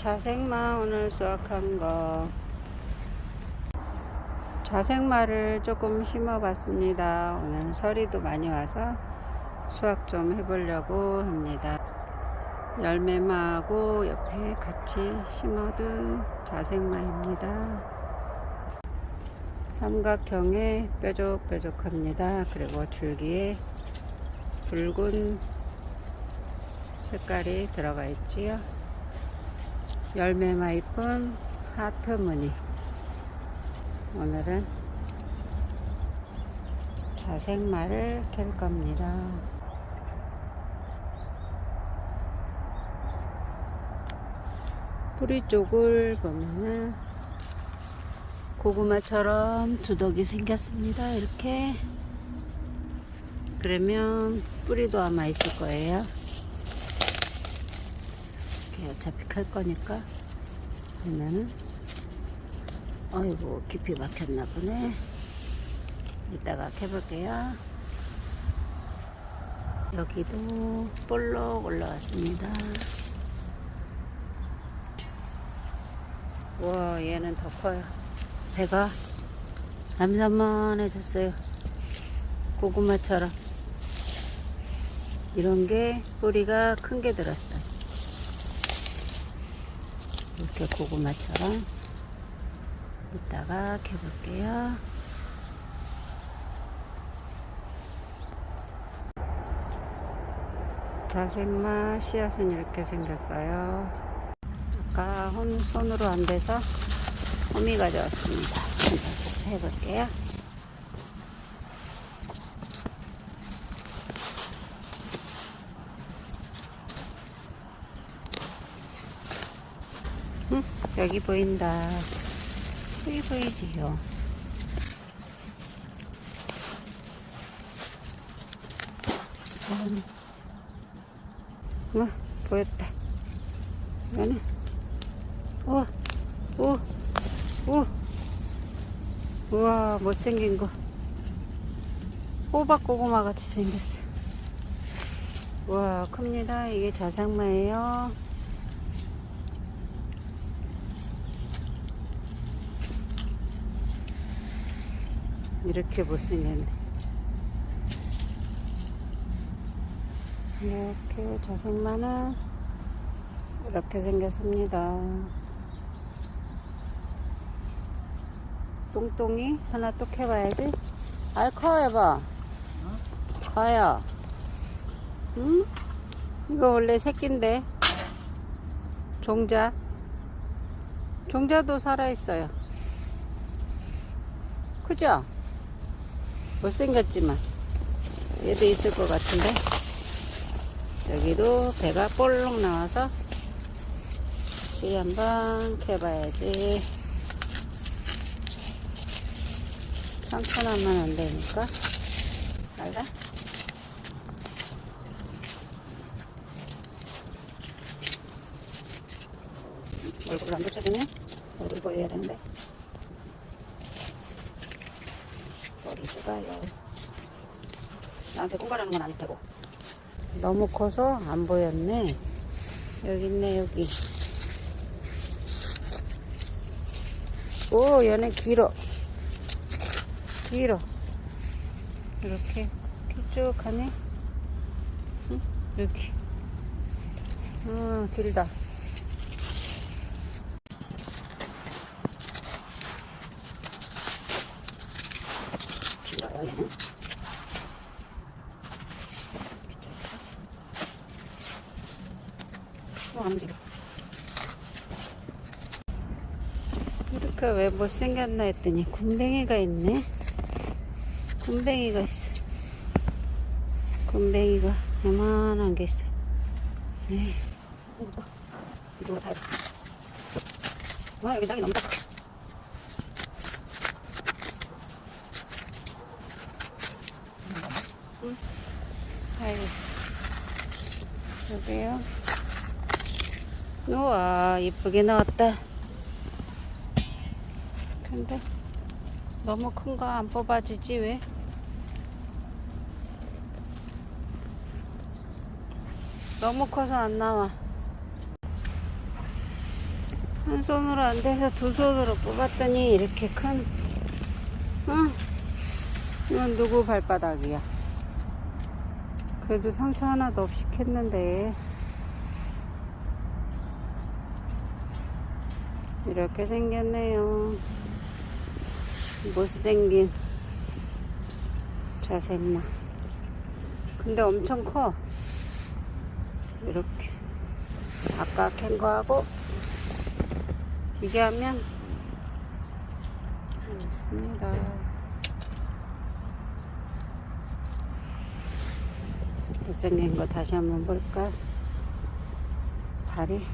자생마 오늘 수확한 거 자생마를 조금 심어 봤습니다. 오늘 서리도 많이 와서 수확 좀 해보려고 합니다. 열매마하고 옆에 같이 심어둔 자생마입니다. 삼각형에 뾰족뾰족합니다. 그리고 줄기에 붉은 색깔이 들어가 있지요. 열매 마 이쁜 하트 무늬. 오늘은 자생마를 캘 겁니다. 뿌리 쪽을 보면은 고구마처럼 두덕이 생겼습니다. 이렇게. 그러면 뿌리도 아마 있을 거예요. 이렇게 어차피 칼 거니까. 그러면은, 어이구, 깊이 막혔나 보네. 이따가 캐볼게요. 여기도 볼록 올라왔습니다. 와, 얘는 더 커요. 배가 남산만해졌어요. 고구마처럼. 이런 게 뿌리가 큰 게 들었어요. 이렇게 고구마처럼 이따가 캐볼게요. 자생마 씨앗은 이렇게 생겼어요. 아까 혼, 손으로 안 돼서 호미 가져왔습니다. 해볼게요. 응? 여기 보인다. 여기 보이지요. 음. 어, 보였다. 이거는, 오, 오, 오. 우와, 못생긴 거. 호박 고구마 같이 생겼어. 우와, 큽니다. 이게 자상마예요. 이렇게 못생겼네. 이렇게 자생마는 이렇게 생겼습니다. 똥똥이 하나 또 캐봐야지. 알 커, 해봐. 커요. 응? 이거 원래 새끼인데. 종자. 종자도 살아있어요. 크죠? 못생겼지만. 얘도 있을 것 같은데. 여기도 배가 볼록 나와서 씨 한번 캐봐야지. 상처나면 안 되니까. 알다? 얼굴을 안 붙여주면 얼굴 보여야 되는데. 머리 좋아요. 나한테 공부하는 건 아닐 테고. 너무 커서 안 보였네. 여기 있네, 여기. 오, 얘는 길어. 길어. 이렇게 길쭉하네. 응? 이렇게. 음, 길다. 길어요, 얘는. 또안 길어. 이렇게 왜 못생겼나 했더니 군뱅이가 있네. 군뱅이가 있어. 군뱅이가 요만한 게 있어. 네. 이거 다 와, 여기 땅이 너무 작아. 응. 아이고. 여기요. 우와, 이쁘게 나왔다. 근데 너무 큰 거 안 뽑아지지 왜? 너무 커서 안 나와. 한 손으로 안 돼서 두 손으로 뽑았더니 이렇게 큰, 응? 이건 누구 발바닥이야? 그래도 상처 하나도 없이 캤는데. 이렇게 생겼네요. 못생긴 자생나. 근데 엄청 커. 이렇게. 아까 캔 거하고 비교하면 있습니다. 못생긴 거 다시 한번 볼까? 다리.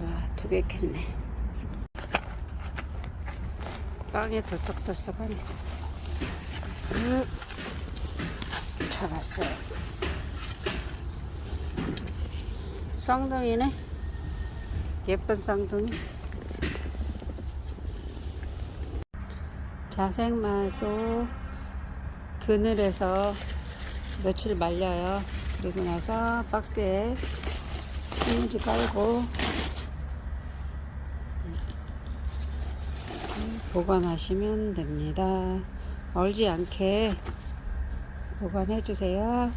와, 두 개 캤네. 덜썩덜썩하네. 음, 잡았어요. 쌍둥이네. 예쁜 쌍둥이. 자생마도 그늘에서 며칠 말려요. 그리고 나서 박스에 신문지 깔고 보관하시면 됩니다. 얼지 않게 보관해 주세요.